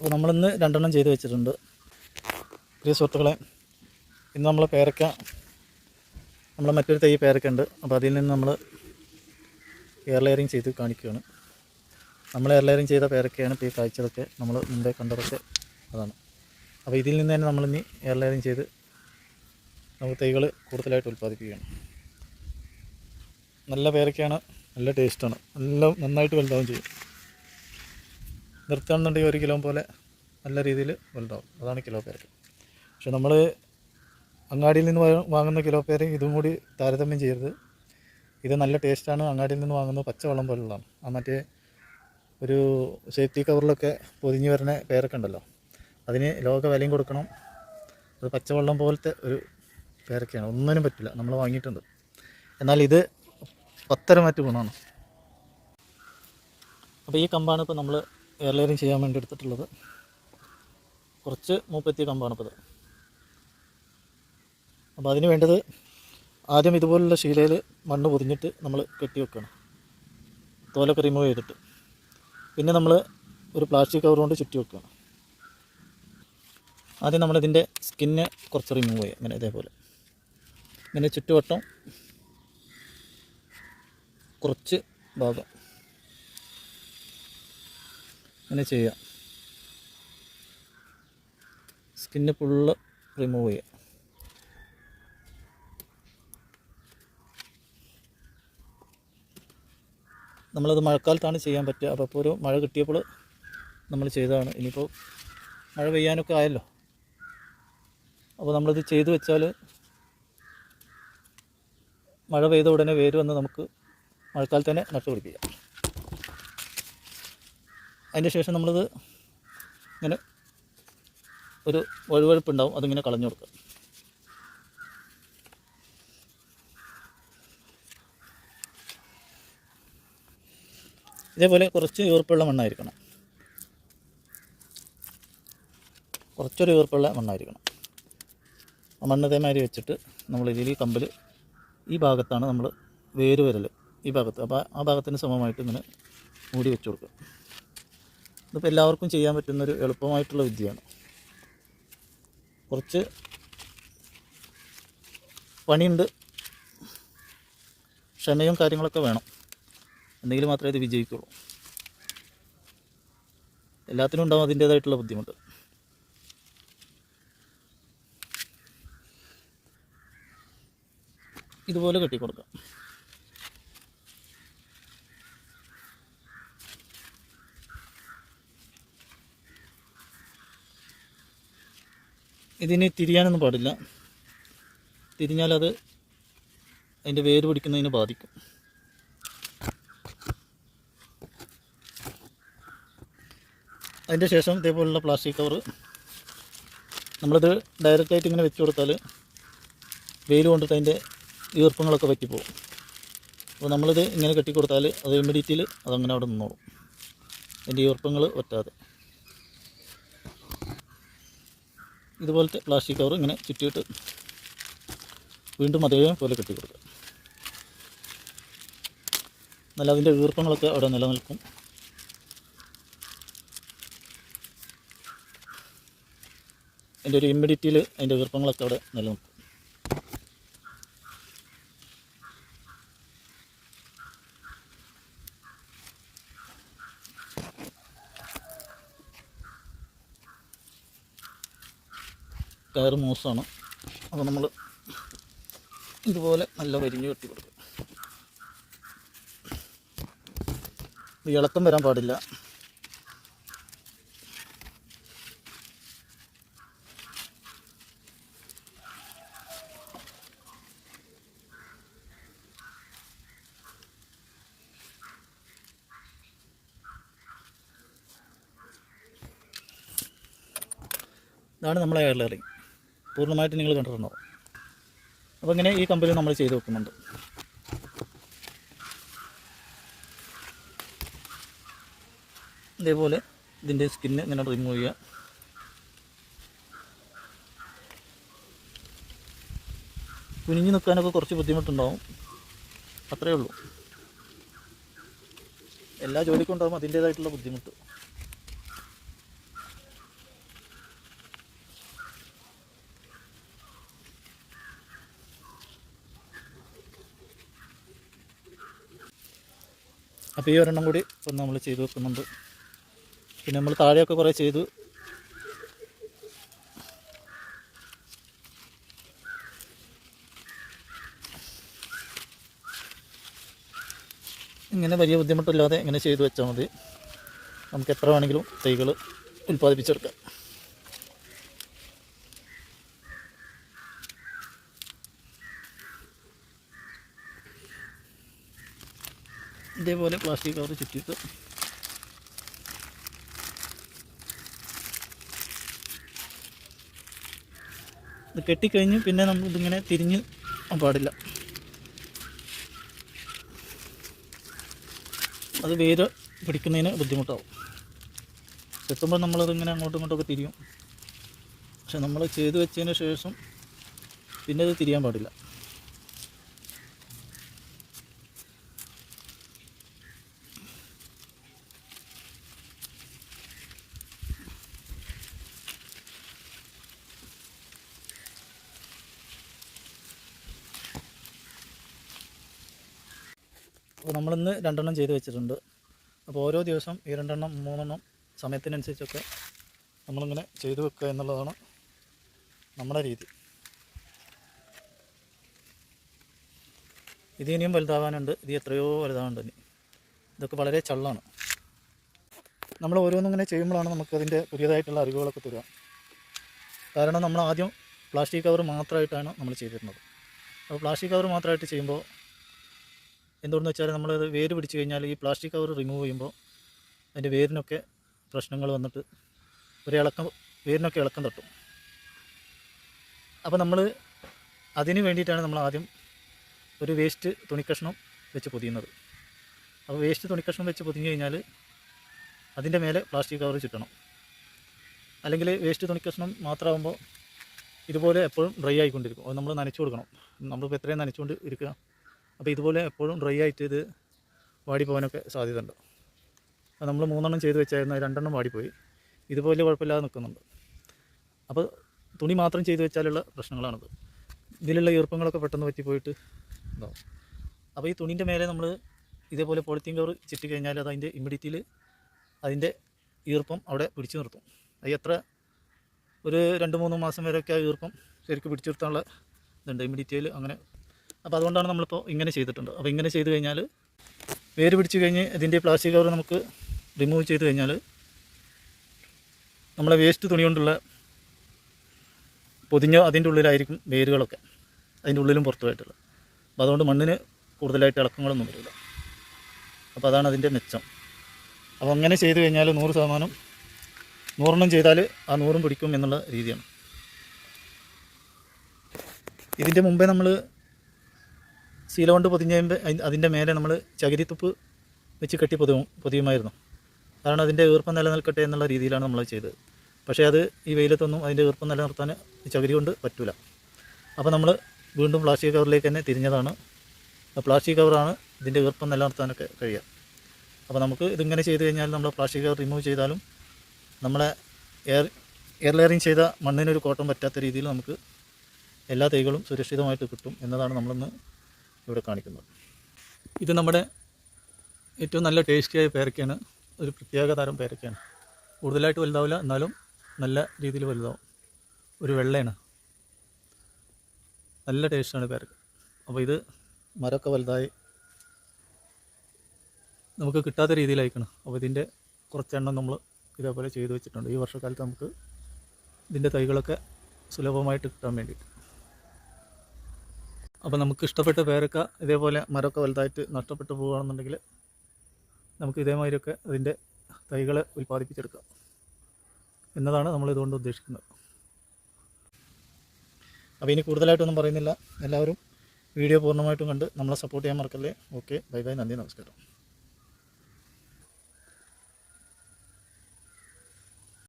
അപ്പോൾ നമ്മളിന്ന് രണ്ടെണ്ണം ചെയ്ത് വെച്ചിട്ടുണ്ട്. പ്രിയ സുഹൃത്തുക്കളെ ഇന്ന് നമ്മൾ പേരക്ക നമ്മൾ മറ്റൊരു തൈ പേരക്ക ഉണ്ട്. അപ്പോൾ അതിൽ നിന്ന് നമ്മൾ എയർ ലെയറിങ് ചെയ്ത് കാണിക്കുകയാണ്. നമ്മൾ എയർ ലെയറിങ് ചെയ്ത പേരക്കയാണ് ഇപ്പോൾ ഈ കാഴ്ചകളൊക്കെ നമ്മൾ മുമ്പേ കണ്ടതൊക്കെ അതാണ്. അപ്പോൾ ഇതിൽ നിന്ന് തന്നെ നമ്മളിനി എയർ ലെയറിങ് ചെയ്ത് നമുക്ക് തൈകൾ കൂടുതലായിട്ട് ഉൽപ്പാദിപ്പിക്കുകയാണ്. നല്ല പേരക്കയാണ് നല്ല ടേസ്റ്റാണ് നല്ല നന്നായിട്ട് വലുതാവും ചെയ്യും. നിർത്തുകയാണെന്നുണ്ടെങ്കിൽ ഒരു കിലോ പോലെ നല്ല രീതിയിൽ വലുതാവും അതാണ് കിലോ പേര്. പക്ഷെ നമ്മൾ അങ്ങാടിയിൽ നിന്ന് വാങ്ങുന്ന കിലോ പേര് ഇതും കൂടി താരതമ്യം ചെയ്യരുത്. ഇത് നല്ല ടേസ്റ്റാണ്. അങ്ങാടിയിൽ നിന്ന് വാങ്ങുന്ന പച്ചവെള്ളം പോലുള്ളതാണ്. ആ മറ്റേ ഒരു സേഫ്റ്റി കവറിലൊക്കെ പൊതിഞ്ഞ് വരുന്ന പേരൊക്കെ ഉണ്ടല്ലോ. അതിന് ലോക വിലയും കൊടുക്കണം. അത് പച്ചവെള്ളം പോലത്തെ ഒരു പേരൊക്കെയാണ്. ഒന്നിനും പറ്റില്ല. നമ്മൾ വാങ്ങിയിട്ടുണ്ട്. എന്നാൽ ഇത് പത്തര മറ്റ് ഗുണമാണ്. അപ്പോൾ ഈ കമ്പാണ് ഇപ്പോൾ നമ്മൾ എയർ ചെയ്യാൻ വേണ്ടി എടുത്തിട്ടുള്ളത് കുറച്ച് മൂപ്പെത്തിയ കമ്പാണ് ഇപ്പോൾ അപ്പോൾ അതിന് വേണ്ടത് ആദ്യം ഇതുപോലുള്ള ശീലയിൽ മണ്ണ് പൊതിഞ്ഞിട്ട് നമ്മൾ കെട്ടി വെക്കണം. തോലൊക്കെ റിമൂവ് ചെയ്തിട്ട്. പിന്നെ നമ്മൾ ഒരു പ്ലാസ്റ്റിക് കവർ കൊണ്ട് ചുറ്റി വെക്കുകയാണ് ആദ്യം നമ്മളിതിന്റെ സ്കിന്ന് കുറച്ച് റിമൂവ് ചെയ്യുക ഇങ്ങനെ ഇതേപോലെ. ഇങ്ങനെ ചുറ്റുവട്ടം കുറച്ച് ഭാഗം. ഇങ്ങനെ ചെയ്യാം. സ്കിന്ന് ഫുള്ള് റിമൂവ് ചെയ്യാം. നമ്മളത് മഴക്കാലത്താണ് ചെയ്യാൻ പറ്റുക. അപ്പോൾ ഒരു മഴ കിട്ടിയപ്പോൾ നമ്മൾ ചെയ്തതാണ്. ഇനിയിപ്പോൾ മഴ പെയ്യാനൊക്കെ ആയല്ലോ. അപ്പോൾ നമ്മളിത് ചെയ്തു വെച്ചാൽ മഴ പെയ്ത ഉടനെ വേര് വന്ന് നമുക്ക് മഴക്കാലത്ത് തന്നെ നട്ടുപിടിപ്പിക്കാം. അതിന്റെ ശേഷം നമ്മളിത് ഇങ്ങനെ ഒരു വഴുവഴുപ്പുണ്ടാവും അതിങ്ങനെ കളഞ്ഞു കൊടുക്കുക. ഇതേപോലെ കുറച്ച് ഈർപ്പുള്ള മണ്ണായിരിക്കണം. കുറച്ചൊരു ഈർപ്പുള്ള മണ്ണായിരിക്കണം. ആ മണ്ണ് ഇതേമാതിരി വെച്ചിട്ട് നമ്മൾ ഇതിൽ ഈ കമ്പിൽ ഈ ഭാഗത്താണ് നമ്മൾ വേര് വരൽ ഈ ഭാഗത്ത്. അപ്പോൾ ആ ഭാഗത്തിന് സമമായിട്ട് ഇങ്ങനെ മൂടി വെച്ച് കൊടുക്കുക. ഇതിപ്പോൾ എല്ലാവർക്കും ചെയ്യാൻ പറ്റുന്നൊരു എളുപ്പമായിട്ടുള്ള വിദ്യയാണ്. കുറച്ച് പണിയുണ്ട്. ക്ഷമയും കാര്യങ്ങളൊക്കെ വേണം. എന്നെങ്കിൽ മാത്രമേ ഇത് വിജയിക്കുള്ളൂ. എല്ലാത്തിനും ഉണ്ടാവും അതിന്റേതായിട്ടുള്ള ബുദ്ധിമുട്ട്. ഇതുപോലെ കെട്ടിക്കൊടുക്കാം. ഇതിന് തിരിയാനൊന്നും പാടില്ല. തിരിഞ്ഞാലത് അതിന്റെ വേര് പിടിക്കുന്നതിന് ബാധിക്കും. അതിന്റെ ശേഷം ഇതേപോലുള്ള പ്ലാസ്റ്റിക് കവർ നമ്മളിത് ഡയറക്റ്റായിട്ട് ഇങ്ങനെ വെച്ച് കൊടുത്താൽ വെയിൽ കൊണ്ടിട്ട് അതിന്റെ ഈർപ്പങ്ങളൊക്കെ പറ്റിപ്പോവും അപ്പോൾ നമ്മളിത് ഇങ്ങനെ കെട്ടിക്കൊടുത്താൽ അത് ഇമ്മീഡിയറ്റിൽ അതങ്ങനെ അവിടെ നിന്നോളും. അതിന്റെ ഈർപ്പങ്ങൾ പറ്റാതെ ഇതുപോലത്തെ പ്ലാസ്റ്റിക് കവർ ഇങ്ങനെ ചുറ്റിയിട്ട് വീണ്ടും അതേപോലെ കെട്ടി കൊടുക്കുക. എന്നാൽ അതിന്റെ ഈർപ്പങ്ങളൊക്കെ അവിടെ നിലനിൽക്കും. അതിന്റെ ഒരു ഇമ്മിഡിറ്റിയിൽ അതിന്റെ ഈർപ്പങ്ങളൊക്കെ അവിടെ നിലനിൽക്കും. കയറ് മൂസാണ് അപ്പോൾ നമ്മൾ ഇതുപോലെ നല്ല വരിഞ്ഞ് കെട്ടി കൊടുക്കും. ഇളക്കം വരാൻ പാടില്ല. ഇതാണ് നമ്മളെ എയർ ലെയറിങ് പൂർണമായിട്ട് നിങ്ങൾ കണ്ടിട്ടുണ്ടാവും അപ്പോൾ ഇങ്ങനെ ഈ കമ്പനി നമ്മൾ ചെയ്ത് വെക്കുന്നുണ്ട്. ഇതേപോലെ ഇതിന്റെ സ്കിന്ന് ഇങ്ങനെ റിമൂവ് ചെയ്യുക. കുനിഞ്ഞു നിൽക്കാനൊക്കെ കുറച്ച് ബുദ്ധിമുട്ടുണ്ടാവും. അത്രയേ ഉള്ളൂ. എല്ലാ ജോലിക്കും ഉണ്ടാകും അതിന്റേതായിട്ടുള്ള ബുദ്ധിമുട്ട്. അപ്പോൾ ഈ ഒരെണ്ണം കൂടി ഇപ്പം നമ്മൾ ചെയ്ത് വെക്കുന്നുണ്ട്. പിന്നെ നമ്മൾ താഴെയൊക്കെ കുറേ ചെയ്തു. ഇങ്ങനെ വലിയ ബുദ്ധിമുട്ടില്ലാതെ ഇങ്ങനെ ചെയ്തു വെച്ചാൽ മതി. നമുക്ക് എത്ര വേണമെങ്കിലും തൈകൾ ഉൽപ്പാദിപ്പിച്ചെടുക്കാം. ഇതേപോലെ പ്ലാസ്റ്റിക് കവർ ചുറ്റിട്ട് ഇത് കെട്ടിക്കഴിഞ്ഞ് പിന്നെ നമ്മൾ ഇതിങ്ങനെ തിരിഞ്ഞ് പാടില്ല. അത് വേര് പിടിക്കുന്നതിന് ബുദ്ധിമുട്ടാവും. എത്തുമ്പോൾ നമ്മളതിങ്ങനെ അങ്ങോട്ടും ഇങ്ങോട്ടൊക്കെ തിരിയും. പക്ഷെ നമ്മൾ ചെയ്തു വെച്ചതിന് ശേഷം പിന്നെ ഇത് തിരിയാൻ പാടില്ല. നമ്മളിന്ന് രണ്ടെണ്ണം ചെയ്ത് വെച്ചിട്ടുണ്ട്. അപ്പോൾ ഓരോ ദിവസം ഈ രണ്ടെണ്ണം മൂന്നെണ്ണം സമയത്തിനനുസരിച്ചൊക്കെ നമ്മളിങ്ങനെ ചെയ്തു വെക്കുക എന്നുള്ളതാണ് നമ്മുടെ രീതി. ഇത് ഇനിയും വലുതാവാനുണ്ട്. ഇത് എത്രയോ വലുതാവുന്നുണ്ട് ഇനി. ഇതൊക്കെ വളരെ ചള്ളാണ്. നമ്മൾ ഓരോന്നും ഇങ്ങനെ ചെയ്യുമ്പോഴാണ് നമുക്കതിന്റെ പുതിയതായിട്ടുള്ള അറിവുകളൊക്കെ തരിക. കാരണം നമ്മൾ ആദ്യം പ്ലാസ്റ്റിക് കവർ മാത്രമായിട്ടാണ് നമ്മൾ ചെയ്തിരുന്നത്. അപ്പോൾ പ്ലാസ്റ്റിക് കവർ മാത്രമായിട്ട് ചെയ്യുമ്പോൾ എന്തുകൊണ്ടെന്ന് വെച്ചാൽ നമ്മളത് വേര് പിടിച്ചു കഴിഞ്ഞാൽ ഈ പ്ലാസ്റ്റിക് കവർ റിമൂവ് ചെയ്യുമ്പോൾ അതിന്റെ വേരിനൊക്കെ പ്രശ്നങ്ങൾ വന്നിട്ട് ഒരു ഇളക്കം വേരിനൊക്കെ ഇളക്കം തട്ടും. അപ്പോൾ നമ്മൾ അതിന് വേണ്ടിയിട്ടാണ് നമ്മൾ ആദ്യം ഒരു വേസ്റ്റ് തുണിക്കഷ്ണം വെച്ച് പൊതിയുന്നത്. അപ്പോൾ വേസ്റ്റ് തുണിക്കഷ്ണം വെച്ച് പൊതിഞ്ഞു കഴിഞ്ഞാൽ അതിന്റെ മേലെ പ്ലാസ്റ്റിക് കവർ ചുറ്റണം. അല്ലെങ്കിൽ വേസ്റ്റ് തുണിക്കഷ്ണം മാത്രമാകുമ്പോൾ ഇതുപോലെ എപ്പോഴും ഡ്രൈ ആയിക്കൊണ്ടിരിക്കും. അത് നമ്മൾ നനച്ചു കൊടുക്കണം. നമ്മളിപ്പോൾ എത്രയും നനച്ചുകൊണ്ട് ഇരിക്കുക അപ്പോൾ ഇതുപോലെ എപ്പോഴും ഡ്രൈ ആയിട്ട് ഇത് വാടിപ്പോകാനൊക്കെ സാധ്യതയുണ്ട്. അപ്പോൾ നമ്മൾ മൂന്നെണ്ണം ചെയ്ത് വെച്ചായിരുന്നു രണ്ടെണ്ണം വാടിപ്പോയി. ഇതുപോലെ കുഴപ്പമില്ലാതെ നിൽക്കുന്നുണ്ട്. അപ്പോൾ തുണി മാത്രം ചെയ്ത് വെച്ചാലുള്ള പ്രശ്നങ്ങളാണത്. ഇതിലുള്ള ഈർപ്പങ്ങളൊക്കെ പെട്ടെന്ന് പറ്റിപ്പോയിട്ട് ഇതാവും അപ്പോൾ ഈ തുണീന്റെ മേലെ നമ്മൾ ഇതേപോലെ പോളിത്തീൻ കവർ ചിറ്റി കഴിഞ്ഞാൽ അത് അതിന്റെ ഇമ്മിഡിറ്റിയിൽ അതിന്റെ ഈർപ്പം അവിടെ പിടിച്ചു നിർത്തും. അത് എത്ര ഒരു രണ്ട് മൂന്ന് മാസം വരെയൊക്കെ ആ ഈർപ്പം ശരിക്കും പിടിച്ചു നിർത്താനുള്ള ഇതുണ്ട്. ഇമ്മിഡിറ്റിയിൽ അങ്ങനെ അപ്പോൾ അതുകൊണ്ടാണ് നമ്മളിപ്പോൾ ഇങ്ങനെ ചെയ്തിട്ടുണ്ട്. അപ്പോൾ ഇങ്ങനെ ചെയ്ത് കഴിഞ്ഞാൽ വേര് പിടിച്ച് കഴിഞ്ഞ് ഇതിന്റെ പ്ലാസ്റ്റിക് കവർ നമുക്ക് റിമൂവ് ചെയ്ത് കഴിഞ്ഞാൽ നമ്മളെ വേസ്റ്റ് തുണി കൊണ്ടുള്ള പൊതിഞ്ഞ അതിന്റെ ഉള്ളിലായിരിക്കും വേരുകളൊക്കെ അതിന്റെ ഉള്ളിലും പുറത്തുമായിട്ടുള്ളത്. അപ്പോൾ അതുകൊണ്ട് മണ്ണിന് കൂടുതലായിട്ട് ഇളക്കങ്ങളൊന്നും വരില്ല. അപ്പോൾ അതാണ് അതിന്റെ മെച്ചം. അപ്പോൾ അങ്ങനെ ചെയ്ത് കഴിഞ്ഞാൽ നൂറ് ശതമാനം നൂറെണ്ണം ചെയ്താൽ ആ നൂറും പിടിക്കും എന്നുള്ള രീതിയാണ്. ഇതിന്റെ മുമ്പേ നമ്മൾ ശീല കൊണ്ട് കഴിയുമ്പോൾ അതിന്റെ മേലെ നമ്മൾ ചകിരിത്തുപ്പ് വെച്ച് കെട്ടി പൊതിയും പൊതിയുമായിരുന്നു. കാരണം അതിന്റെ ഈർപ്പം നിലനിൽക്കട്ടെ എന്നുള്ള രീതിയിലാണ് നമ്മൾ ചെയ്തത്. പക്ഷേ അത് ഈ വെയിലത്തൊന്നും അതിന്റെ ഈർപ്പം നിലനിർത്താൻ ചകിരി കൊണ്ട് പറ്റില്ല അപ്പോൾ നമ്മൾ വീണ്ടും പ്ലാസ്റ്റിക് കവറിലേക്ക് തന്നെ തിരിഞ്ഞതാണ്. പ്ലാസ്റ്റിക് കവറാണ് ഇതിന്റെ ഈർപ്പം നിലനിർത്താനൊക്കെ കഴിയുക. അപ്പോൾ നമുക്ക് ഇതിങ്ങനെ ചെയ്ത് കഴിഞ്ഞാൽ നമ്മൾ പ്ലാസ്റ്റിക് കവർ റിമൂവ് ചെയ്താലും നമ്മളെ എയർ എയർ ലെയറിങ് ചെയ്ത മണ്ണിനൊരു കോട്ടം പറ്റാത്ത രീതിയിൽ നമുക്ക് എല്ലാ തൈകളും സുരക്ഷിതമായിട്ട് കിട്ടും എന്നതാണ് നമ്മളിന്ന് ഇവിടെ കാണിക്കുന്നത്. ഇത് നമ്മുടെ ഏറ്റവും നല്ല ടേസ്റ്റിയായ പേരക്കയാണ്. ഒരു പ്രത്യേക തരം പേരക്കയാണ്. കൂടുതലായിട്ട് വലുതാവില്ല എന്നാലും നല്ല രീതിയിൽ വലുതാവും. ഒരു വെള്ളയാണ്. നല്ല ടേസ്റ്റാണ് പേരക്ക. അപ്പോൾ ഇത് മരമൊക്കെ വലുതായി നമുക്ക് കിട്ടാത്ത രീതിയിലായിക്കണം അപ്പോൾ ഇതിന്റെ കുറച്ചെണ്ണം നമ്മൾ ഇതേപോലെ ചെയ്തു വെച്ചിട്ടുണ്ട്. ഈ വർഷക്കാലത്ത് നമുക്ക് ഇതിന്റെ തൈകളൊക്കെ സുലഭമായിട്ട് കിട്ടാൻ വേണ്ടിയിട്ട്. അപ്പോൾ നമുക്ക് ഇഷ്ടപ്പെട്ട പേരൊക്കെ ഇതേപോലെ മരമൊക്കെ വലുതായിട്ട് നഷ്ടപ്പെട്ടു പോകുകയാണെന്നുണ്ടെങ്കിൽ നമുക്ക് ഇതേമാതിരിയൊക്കെ അതിന്റെ തൈകളെ ഉൽപ്പാദിപ്പിച്ചെടുക്കാം. എന്നതാണ് നമ്മൾ ഇതുകൊണ്ട് ഉദ്ദേശിക്കുന്നത്. അപ്പോൾ ഇനി കൂടുതലായിട്ടൊന്നും പറയുന്നില്ല. എല്ലാവരും വീഡിയോ പൂർണമായിട്ടും കണ്ട് നമ്മളെ സപ്പോർട്ട് ചെയ്യാൻ മറക്കല്ലേ. ഓക്കെ ബൈ ബൈ നന്ദി നമസ്കാരം.